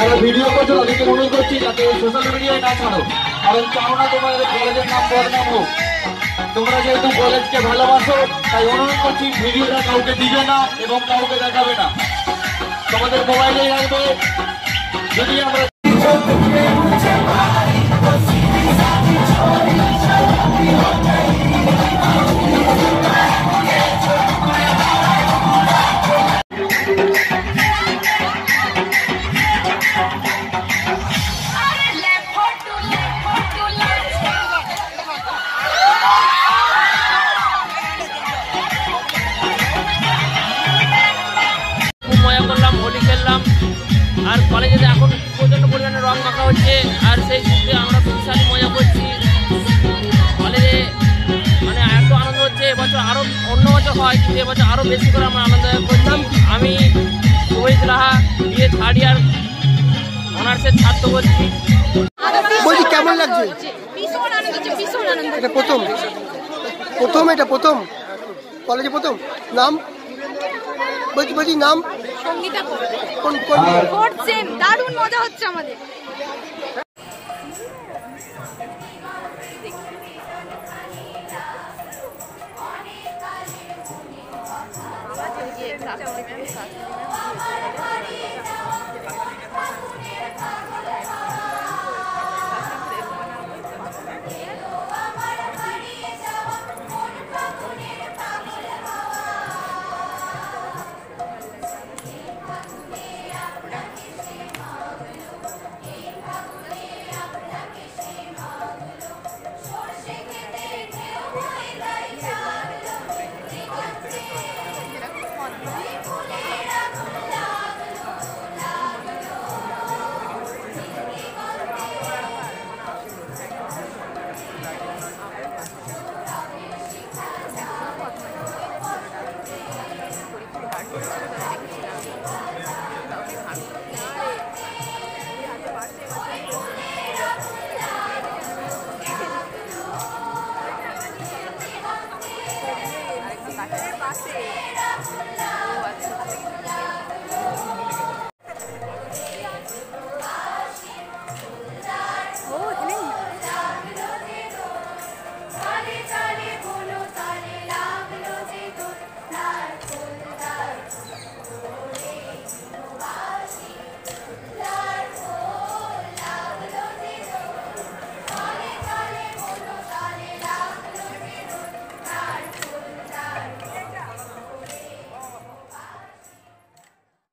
যারা ভিডিও করছ তাদেরকে অনুরোধ করছি যাতে সোশ্যাল মিডিয়ায় না ছাড়ো। কারণ চাও না তোমাদের কলেজের নাম বদনাম হোক। তোমরা যেহেতু কলেজকে ভালোবাসো, তাই অনুরোধ করছি ভিডিওটা কাউকে দিবে না এবং কাউকে দেখাবে না। তোমাদের মোবাইলে রাখবে। যদি আমরা আর সেই সূত্রে আমরা বিশাল মজা করছি। কলেজে মানে এত আনন্দ হচ্ছে এবছর আরও অন্য বছর হয়, কিন্তু এবছর আরও বেশি করে আমরা আনন্দ করলাম আমি শুভেজ রাহা বিয়ে থার্ড ইয়ার অনার্সের ছাত্র বলছি, কেমন লাগছে? এটা প্রথম। প্রথম, এটা প্রথম? কলেজে প্রথম? নাম? বলছি বলছি, নাম? সঙ্গীতা ফোর্থ সেম দারুণ মজা হচ্ছে আমাদের।